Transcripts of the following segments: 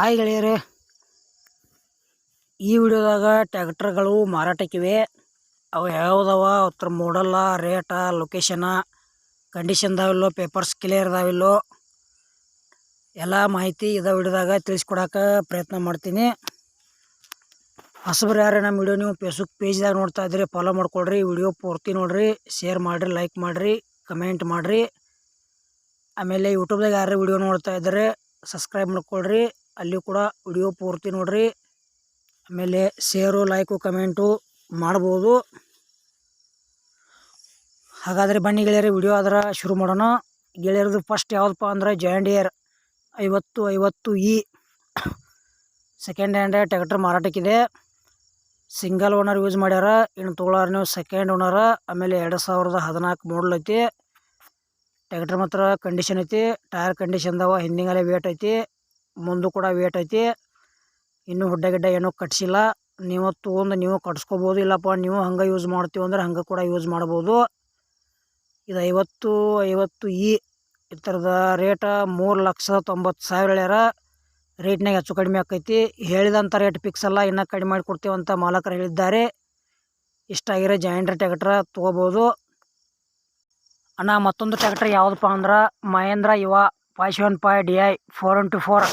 Hi ಗೆಳೆಯರೇ. ಈ ವಿಡಿಯೋದಾಗ ಟ್ಯಾಕ್ಟ್ರ್ಗಳು ಮಾರಾಟಕ್ಕಿವೆ. ಅವು ಯಾವ್ದವ ಅವ್ರ ಮೋಡಲ್ಲ ರೇಟ ಲೊಕೇಶನ ಕಂಡೀಷನ್ ದಾವಿಲ್ಲೋ ಪೇಪರ್ಸ್ ಕ್ಲಿಯರ್ ಇದಾವಿಲ್ಲೋ ಎಲ್ಲ ಮಾಹಿತಿ ಇದ ವಿಡಿಯೋದಾಗ ತಿಳಿಸ್ಕೊಡಕ್ಕೆ ಪ್ರಯತ್ನ ಮಾಡ್ತೀನಿ. ಹೊಸಬ್ರು ಯಾರೇ, ನಮ್ಮ ವಿಡಿಯೋ ನೀವು ಫೇಸ್ಬುಕ್ ಪೇಜ್ದಾಗ ನೋಡ್ತಾ ಇದ್ರಿ ಫಾಲೋ ಮಾಡ್ಕೊಳ್ರಿ, ವಿಡಿಯೋ ಪೂರ್ತಿ ನೋಡ್ರಿ ಶೇರ್ ಮಾಡಿರಿ ಲೈಕ್ ಮಾಡಿರಿ ಕಮೆಂಟ್ ಮಾಡಿರಿ. ಆಮೇಲೆ ಯೂಟ್ಯೂಬ್ದಾಗ ಯಾರು ವಿಡಿಯೋ ನೋಡ್ತಾ ಇದ್ದಾರೆ ಸಬ್ಸ್ಕ್ರೈಬ್ ಮಾಡ್ಕೊಳ್ರಿ. ಅಲ್ಲಿ ಕೂಡ ವಿಡಿಯೋ ಪೂರ್ತಿ ನೋಡ್ರಿ. ಆಮೇಲೆ ಶೇರು, ಲೈಕು, ಕಮೆಂಟು ಮಾಡ್ಬೋದು. ಹಾಗಾದರೆ ಬನ್ನಿ ಗೆಳೆಯರಿ, ವಿಡಿಯೋ ಆದ್ರೆ ಶುರು ಮಾಡೋಣ. ಗೆಳೆಯರದು ಫಸ್ಟ್ ಯಾವುದಪ್ಪ ಅಂದ್ರೆ ಜಾಂಡಿಯರ್ ಐವತ್ತು ಐವತ್ತು ಇ ಸೆಕೆಂಡ್ ಹ್ಯಾಂಡ್ ಟ್ಯಾಕ್ಟರ್ ಮಾರಾಟಕ್ಕಿದೆ. ಸಿಂಗಲ್ ಓನರ್ ಯೂಸ್ ಮಾಡ್ಯಾರ. ಇನ್ನು ತೊಗೊಳಾರ ನೀವು ಸೆಕೆಂಡ್ ಓನರ ಆಮೇಲೆ ಎರಡು ಸಾವಿರದ ಹದಿನಾಲ್ಕು ಮಾಡಲ್ ಐತಿ. ಟ್ಯಾಕ್ಟರ್ ಮಾತ್ರ ಕಂಡೀಷನ್ ಐತಿ. ಟೈರ್ ಕಂಡೀಷನ್ದವ ಹಿಂದಿಂಗಲೇ ವೇಟ್ ಐತಿ. ಮುಂದೆ ಕೂಡ ವೇಟ್ ಐತಿ. ಇನ್ನೂ ಹುಡ್ಡ ಗಿಡ್ಡ ಏನೂ ಕಟ್ಸಿಲ್ಲ. ನೀವು ತೊಗೊಂಡು ನೀವು ಕಟ್ಸ್ಕೊಬೋದು, ಇಲ್ಲಪ್ಪ ನೀವು ಹಂಗೆ ಯೂಸ್ ಮಾಡ್ತೀವಿ ಅಂದ್ರೆ ಹಂಗೆ ಕೂಡ ಯೂಸ್ ಮಾಡ್ಬೋದು. ಇದು ಐವತ್ತು ಐವತ್ತು ಇ ಈ ಥರದ ರೇಟ ಮೂರು ಲಕ್ಷದ ತೊಂಬತ್ತು ಸಾವಿರ ಹೇಳ್ಯಾರ. ರೇಟ್ನಾಗ ಹೆಚ್ಚು ಕಡಿಮೆ ಆಕೈತಿ. ಹೇಳಿದಂಥ ರೇಟ್ ಫಿಕ್ಸ್ ಅಲ್ಲ, ಇನ್ನೂ ಕಡಿಮೆ ಮಾಡಿ ಕೊಡ್ತೀವಂತ ಮಾಲಕರು ಹೇಳಿದ್ದಾರೆ. ಇಷ್ಟ ಆಗಿರೋ ಜಾಯಿಂಟ್ರ್ ಟ್ಯಾಕ್ಟ್ರ ತೊಗೋಬೋದು. ಅಣ್ಣ, ಮತ್ತೊಂದು ಟ್ಯಾಕ್ಟ್ರ್ ಯಾವುದಪ್ಪ ಅಂದ್ರೆ, Mahindra Yuvo five seven five D I four into four.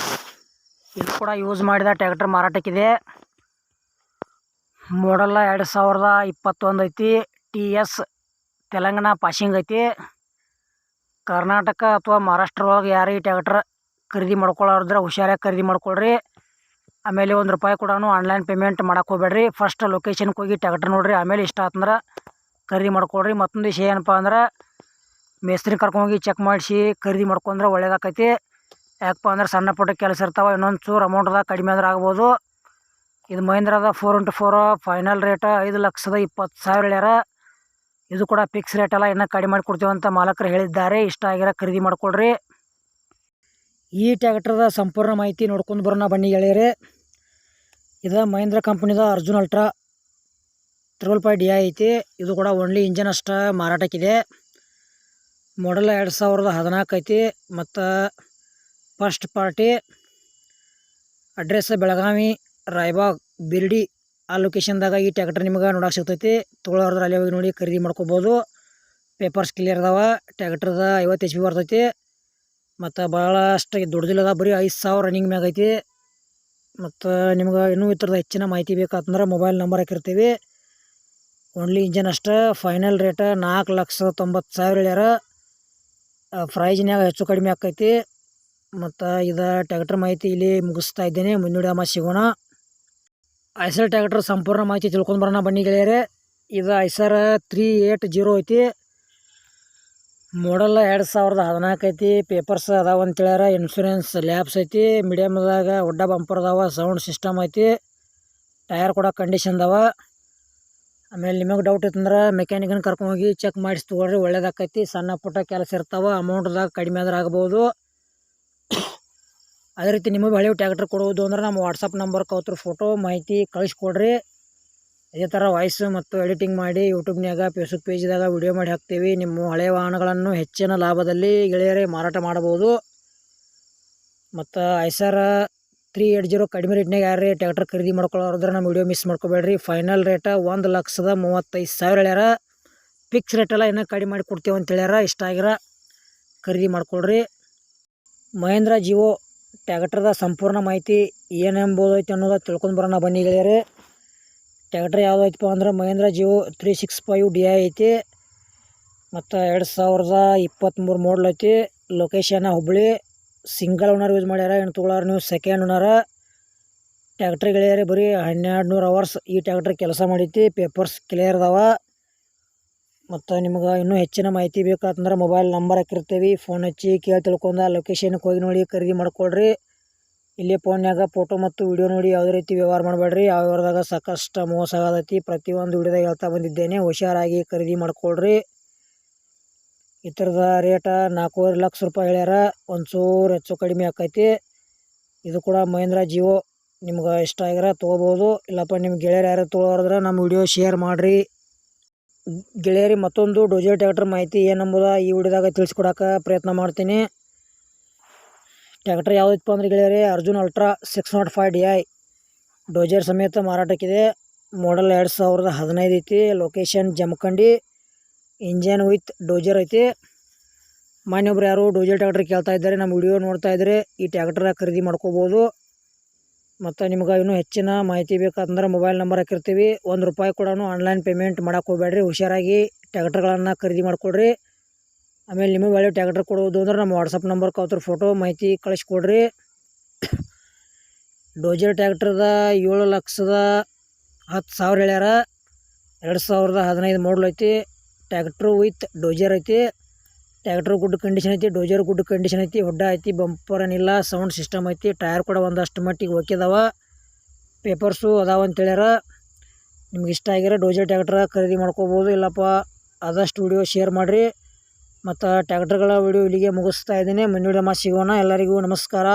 ಇದು ಕೂಡ ಯೂಸ್ ಮಾಡಿದ ಟ್ಯಾಕ್ಟರ್ ಮಾರಾಟಕ್ಕಿದೆ. ಮಾಡಲ್ಲ ಎರಡು ಸಾವಿರದ ಇಪ್ಪತ್ತೊಂದು ಐತಿ. ಟಿ ಎಸ್ ತೆಲಂಗಾಣ ಪಾಸಿಂಗ್ ಐತಿ. ಕರ್ನಾಟಕ ಅಥವಾ ಮಹಾರಾಷ್ಟ್ರ ಒಳಗೆ ಯಾರು ಈ ಟ್ಯಾಕ್ಟ್ರ್ ಖರೀದಿ ಮಾಡ್ಕೊಳ್ಳೋದ್ರೆ ಹುಷಾರಾಗಿ ಖರೀದಿ ಮಾಡ್ಕೊಳ್ರಿ. ಆಮೇಲೆ ಒಂದು ರೂಪಾಯಿ ಕೂಡ ಆನ್ಲೈನ್ ಪೇಮೆಂಟ್ ಮಾಡಕ್ಕೆ ಹೋಗ್ಬೇಡ್ರಿ. ಫಸ್ಟ್ ಲೊಕೇಶನ್ಗೆ ಹೋಗಿ ಟ್ಯಾಕ್ಟ್ರ್ ನೋಡಿರಿ. ಆಮೇಲೆ ಇಷ್ಟ ಆತಂದ್ರೆ ಖರೀದಿ ಮಾಡ್ಕೊಳ್ರಿ. ಮತ್ತೊಂದು ವಿಷಯ ಏನಪ್ಪ ಅಂದ್ರೆ ಮೇಸ್ತ್ರಿ ಕರ್ಕೊಂಡೋಗಿ ಚೆಕ್ ಮಾಡಿಸಿ, ಖರೀದಿ ಮಾಡ್ಕೊಂಡ್ರೆ ಒಳ್ಳೇದಾಕೈತಿ. ಯಾಕಪ್ಪ ಅಂದ್ರೆ ಸಣ್ಣ ಪುಟ್ಟ ಕೆಲಸ ಇರ್ತಾವೆ, ಇನ್ನೊಂದು ಚೂರು ಅಮೌಂಟ್ದಾಗ ಕಡಿಮೆ ಆದ್ರೆ ಆಗ್ಬೋದು. ಇದು ಮಹೇಂದ್ರದ four into four final rate ಐದು ಲಕ್ಷದ ಇಪ್ಪತ್ತು ಸಾವಿರ ಹೇಳ್ಯಾರ. ಇದು ಕೂಡ ಫಿಕ್ಸ್ ರೇಟ್ ಅಲ್ಲ ಇನ್ನೂ ಕಡಿಮೆ ಮಾಡಿ ಕೊಡ್ತೀವಿ ಅಂತ ಮಾಲಕರು ಹೇಳಿದ್ದಾರೆ. ಇಷ್ಟ ಆಗಿರೋ ಖರೀದಿ ಮಾಡ್ಕೊಳ್ರಿ. ಈ ಟ್ಯಾಕ್ಟ್ರದ ಸಂಪೂರ್ಣ ಮಾಹಿತಿ ನೋಡ್ಕೊಂಡು ಬರೋಣ ಬನ್ನಿ ಗೆಳೆಯರೆ. ಇದು Mahindra ಕಂಪ್ನಿದ Arjun ultra triple five D ಐತಿ. ಇದು ಕೂಡ ಓನ್ಲಿ ಇಂಜನ್ ಅಷ್ಟ ಮಾರಾಟಕ್ಕಿದೆ. ಮಾಡಲ್ ಎರಡು ಸಾವಿರದ ಹದಿನಾಲ್ಕು ಐತಿ ಮತ್ತು first party address Belagavi, Raibag, Birdi ಆ ಲೊಕೇಶನ್ದಾಗ ಈ ಟ್ಯಾಕ್ಟರ್ ನಿಮ್ಗೆ ನೋಡಕ್ಕೆ ಸಿಗ್ತೈತಿ. ತೊಗೊಳೋರ್ದ್ರೆ ಅಲ್ಲಿ ಹೋಗಿ ನೋಡಿ ಖರೀದಿ ಮಾಡ್ಕೋಬೋದು. ಪೇಪರ್ಸ್ ಕ್ಲಿಯರ್ ಅದಾವ. ಟ್ಯಾಕ್ಟ್ರದ ಐವತ್ತು ಎಚ್ ಪಿ ಬರ್ತೈತಿ. ಮತ್ತು ಭಾಳಷ್ಟು ದೊಡ್ಡದಿಲ್ಲದ ಬರೀ ಐದು ಸಾವಿರ ರನ್ನಿಂಗ್ ಮ್ಯಾಗ ಐತಿ. ಮತ್ತು ನಿಮ್ಗೆ ಇನ್ನೂ ಈ ಥರದ ಹೆಚ್ಚಿನ ಮಾಹಿತಿ ಬೇಕಂತಂದ್ರೆ ಮೊಬೈಲ್ ನಂಬರ್ ಹಾಕಿರ್ತೀವಿ. ಓನ್ಲಿ ಇಂಜನ್ ಅಷ್ಟೇ. ಫೈನಲ್ ರೇಟ ನಾಲ್ಕು ಲಕ್ಷದ ತೊಂಬತ್ತು ಸಾವಿರ ಹೇಳ್ಯಾರ. ಪ್ರೈಜ್ನ್ಯಾಗ ಹೆಚ್ಚು ಕಡಿಮೆ ಆಕೈತಿ. ಮತ್ತು ಇದು ಟ್ಯಾಕ್ಟರ್ ಮಾಹಿತಿ ಇಲ್ಲಿ ಮುಗಿಸ್ತಾ ಇದ್ದೇನೆ. ಮುಂದಿನ ಅಮ್ಮ ಸಿಗೋಣ. ಐಸರ್ ಟ್ಯಾಕ್ಟರ್ ಸಂಪೂರ್ಣ ಮಾಹಿತಿ ತಿಳ್ಕೊಂಡು ಬರೋಣ ಬನ್ನಿ ಗೆಳೆಯರೆ. ಇದು ಐಸರ್ ತ್ರೀ ಏಟ್ ಜೀರೋ ಐತಿ. ಮಾಡಲ್ ಎರಡು ಸಾವಿರದ ಹದಿನಾಲ್ಕು ಐತಿ. ಪೇಪರ್ಸ್ ಅದಾವ ಅಂತೇಳ್ಯಾರ ಇನ್ಶೂರೆನ್ಸ್ ಲ್ಯಾಬ್ಸ್ ಐತಿ. ಮೀಡಿಯಮ್ದಾಗ ಒಡ್ಡ ಬಂಪರ್ ಅದಾವ. ಸೌಂಡ್ ಸಿಸ್ಟಮ್ ಐತಿ. ಟಯರ್ ಕೂಡ ಕಂಡೀಷನ್ ಅದಾವ. ಆಮೇಲೆ ನಿಮಗೆ ಡೌಟ್ ಇತ್ತಂದ್ರೆ ಕರ್ಕೊಂಡು ಹೋಗಿ ಚೆಕ್ ಮಾಡಿಸಿ ತೊಗೊಳ್ರಿ, ಒಳ್ಳೇದಾಕೈತಿ, ಸಣ್ಣ ಪುಟ್ಟ ಕೆಲಸ ಇರ್ತಾವೆ ಅಮೌಂಟ್ದಾಗ ಕಡಿಮೆ ಆದ್ರೆ ಆಗ್ಬೋದು. ಅದೇ ರೀತಿ ನಿಮಗೆ ಹಳೆವು ಟ್ಯಾಕ್ಟ್ರ್ ಕೊಡುವುದು ಅಂದ್ರೆ ನಮ್ಮ ವಾಟ್ಸಪ್ ನಂಬರ್ ಕೌತ್ರ ಫೋಟೋ ಮಾಹಿತಿ ಕಳಿಸ್ಕೊಡ್ರಿ. ಇದೇ ಥರ ವಾಯ್ಸ್ ಮತ್ತು ಎಡಿಟಿಂಗ್ ಮಾಡಿ ಯೂಟ್ಯೂಬ್ನಾಗ ಫೇಸ್ಬುಕ್ ಪೇಜ್ದಾಗ ವಿಡಿಯೋ ಮಾಡಿ ಹಾಕ್ತೀವಿ. ನಿಮ್ಮ ಹಳೆಯ ವಾಹನಗಳನ್ನು ಹೆಚ್ಚಿನ ಲಾಭದಲ್ಲಿ ಗೆಳೆಯರೇ ಮಾರಾಟ ಮಾಡಬಹುದು. ಮತ್ತು ಐಸರ ತ್ರೀ ಏಟ್ ಜೀರೋ ಕಡಿಮೆ ರೇಟ್ನಾಗ ಯಾರೇ ಟ್ಯಾಕ್ಟರ್ ಖರೀದಿ ಮಾಡ್ಕೊಳ್ಳೋದ್ರೆ ನಮ್ಮ ವಿಡಿಯೋ ಮಿಸ್ ಮಾಡ್ಕೋಬೇಡ್ರಿ. ಫೈನಲ್ ರೇಟ ಒಂದು ಲಕ್ಷದ ಮೂವತ್ತೈದು ಸಾವಿರ ಹೇಳ್ಯಾರ. ಫಿಕ್ಸ್ ರೇಟೆಲ್ಲ ಇನ್ನೂ ಕಡಿಮೆ ಮಾಡಿ ಕೊಡ್ತೀವಿ ಅಂತ ಹೇಳ್ಯಾರ. ಇಷ್ಟ ಆಗಿರ ಖರೀದಿ ಮಾಡ್ಕೊಳ್ರಿ. ಮಹೇಂದ್ರ ಜಿಯೋ ಟ್ಯಾಕ್ಟರ್ದ ಸಂಪೂರ್ಣ ಮಾಹಿತಿ ಏನೆಂಬುದು ಐತೆ ಅನ್ನೋದು ತಿಳ್ಕೊಂಡು ಬರೋಣ ಬನ್ನಿ ಗೆಳೆಯರೆ. ಟ್ಯಾಕ್ಟರ್ ಯಾವುದೈತಪ್ಪ ಅಂದ್ರೆ Mahindra Jivo three six five D I ಐತಿ. ಮತ್ತು ಎರಡು ಸಾವಿರದ ಇಪ್ಪತ್ತ್ಮೂರು ಮಾಡಲ್ ಐತಿ. Location Hubballi single owner use ಮಾಡ್ಯಾರ ಏನು ತೊಗೊಳಾರ ನೀವು ಸೆಕೆಂಡ್ ಓನರ ಟ್ಯಾಕ್ಟ್ರ್ ಗೆಳೆಯರೆ ಬರೀ ಹನ್ನೆರಡು ನೂರು ಅವರ್ಸ್ ಈ ಟ್ಯಾಕ್ಟ್ರ್ ಕೆಲಸ ಮಾಡೈತಿ ಪೇಪರ್ಸ್ ಕ್ಲಿಯರ್ ಅದಾವ. ಮತ್ತು ನಿಮ್ಗೆ ಇನ್ನೂ ಹೆಚ್ಚಿನ ಮಾಹಿತಿ ಬೇಕಾತಂದ್ರೆ ಮೊಬೈಲ್ ನಂಬರ್ ಹಾಕಿರ್ತೀವಿ. ಫೋನ್ ಹಚ್ಚಿ ಕೇಳಿ ತಿಳ್ಕೊಂಡ ಲೊಕೇಶನ್ಗೆ ಹೋಗಿ ನೋಡಿ, ಖರೀದಿ ಮಾಡ್ಕೊಳ್ರಿ. ಇಲ್ಲಿ ಫೋನ್ಯಾಗ ಫೋಟೋ ಮತ್ತು ವಿಡಿಯೋ ನೋಡಿ ಯಾವುದೇ ರೀತಿ ವ್ಯವಹಾರ ಮಾಡಬೇಡ್ರಿ. ಯಾವ ವ್ಯವಹಾರದಾಗ ಸಾಕಷ್ಟು ಮೋಸ ಆಗತೈತಿ, ಪ್ರತಿಯೊಂದು ವಿಡಿಯೋದಾಗ ಹೇಳ್ತಾ ಬಂದಿದ್ದೇನೆ. ಹುಷಾರಾಗಿ ಖರೀದಿ ಮಾಡ್ಕೊಳ್ರಿ. ಈ ಥರದ ರೇಟ ನಾಲ್ಕೂವರೆ ಲಕ್ಷ ರೂಪಾಯಿ ಹೇಳ್ಯಾರ. ಒಂಚೂರು ಹೆಚ್ಚು ಕಡಿಮೆ ಆಕೈತಿ. ಇದು ಕೂಡ ಮಹೇಂದ್ರ ಜಿಯೋ. ನಿಮ್ಗೆ ಇಷ್ಟ ಆಗ್ಯಾರ ತೊಗೋಬೋದು. ಇಲ್ಲಪ್ಪ ನಿಮ್ಮ ಗೆಳೆಯರು ಯಾರು ತೊಗೊಳೋದ್ರೆ ನಮ್ಮ ವಿಡಿಯೋ ಶೇರ್ ಮಾಡಿರಿ. ಗೆಳೆಯರಿ ಮತ್ತೊಂದು ಡೋಜರ್ ಟ್ಯಾಕ್ಟರ್ ಮಾಹಿತಿ ಏನಂಬುದ ಈ ವಿಡಿಯೋದಾಗ ತಿಳಿಸ್ಕೊಡಕ್ಕೆ ಪ್ರಯತ್ನ ಮಾಡ್ತೀನಿ. ಟ್ಯಾಕ್ಟರ್ ಯಾವುದಿತ್ತು ಅಂದ್ರೆ ಗೆಳೆಯರಿ, Arjun ultra six naught five D I. Dozer ಸಮೇತ ಮಾರಾಟಕ್ಕಿದೆ. ಮಾಡಲ್ ಎರಡು ಸಾವಿರದ ಹದಿನೈದು ಐತಿ. Location Jamkhandi. Engine with dozer ಐತಿ. ಮಾನ್ಯೊಬ್ರು ಯಾರು ಡೋಜರ್ ಟ್ಯಾಕ್ಟರ್ ಕೇಳ್ತಾ ಇದ್ದಾರೆ, ನಮ್ಮ ವಿಡಿಯೋ ನೋಡ್ತಾ ಇದ್ದರೆ ಈ ಟ್ಯಾಕ್ಟರ್ ಖರೀದಿ ಮಾಡ್ಕೋಬೋದು. ಮತ್ತು ನಿಮ್ಗೆ ಇನ್ನೂ ಹೆಚ್ಚಿನ ಮಾಹಿತಿ ಬೇಕಂದ್ರೆ ಮೊಬೈಲ್ ನಂಬರ್ ಹಾಕಿರ್ತೀವಿ. ಒಂದು ರೂಪಾಯಿ ಕೂಡ ಆನ್ಲೈನ್ ಪೇಮೆಂಟ್ ಮಾಡೋಕೆ ಹೋಗ್ಬೇಡ್ರಿ, ಹುಷಾರಾಗಿ ಟ್ಯಾಕ್ಟರ್ಗಳನ್ನು ಖರೀದಿ ಮಾಡ್ಕೊಡ್ರಿ. ಆಮೇಲೆ ನಿಮಗೆ ಒಳ್ಳೆ ಟ್ಯಾಕ್ಟರ್ ಕೊಡೋದು ಅಂದ್ರೆ ನಮ್ಮ ವಾಟ್ಸಪ್ ನಂಬರ್ ಅವ್ರ ಫೋಟೋ ಮಾಹಿತಿ ಕಳಿಸ್ಕೊಡ್ರಿ. ಡೋಜರ್ ಟ್ಯಾಕ್ಟ್ರದ ಏಳು ಲಕ್ಷದ ಹತ್ತು ಸಾವಿರ ಹೇಳ್ಯಾರ. ಎರಡು ಸಾವಿರದ ಹದಿನೈದು ಮಾಡಲ್ ಐತಿ. ಟ್ಯಾಕ್ಟ್ರು ವಿತ್ ಡೋಜರ್ ಐತಿ. ಟ್ಯಾಕ್ಟ್ರು ಗುಡ್ ಕಂಡೀಷನ್ ಐತಿ ಡೋಜರ್ ಗುಡ್ ಕಂಡೀಷನ್ ಐತಿ ಹೊಡ್ಡ ಐತಿ ಬಂಪರ್ ಏನಿಲ್ಲ ಸೌಂಡ್ ಸಿಸ್ಟಮ್ ಐತಿ ಟೈರ್ ಕೂಡ ಒಂದಷ್ಟು ಮಟ್ಟಿಗೆ ಹೋಗಿದಾವ ಪೇಪರ್ಸು ಅದಾವ ಅಂತೇಳ್ಯಾರ ನಿಮ್ಗೆ ಇಷ್ಟ ಆಗಿರೋ ಡೋಜರ್ ಟ್ಯಾಕ್ಟ್ರ ಖರೀದಿ ಮಾಡ್ಕೋಬೋದು, ಇಲ್ಲಪ್ಪ ಆದಷ್ಟು ವಿಡಿಯೋ ಶೇರ್ ಮಾಡಿರಿ. ಮತ್ತು ಟ್ಯಾಕ್ಟ್ರ್ಗಳ ವಿಡಿಯೋ ಇಲ್ಲಿಗೆ ಮುಗಿಸ್ತಾ ಇದ್ದೀನಿ. ಮುಂದಿನ ಮಾತು ಸಿಗೋಣ. ಎಲ್ಲರಿಗೂ ನಮಸ್ಕಾರ.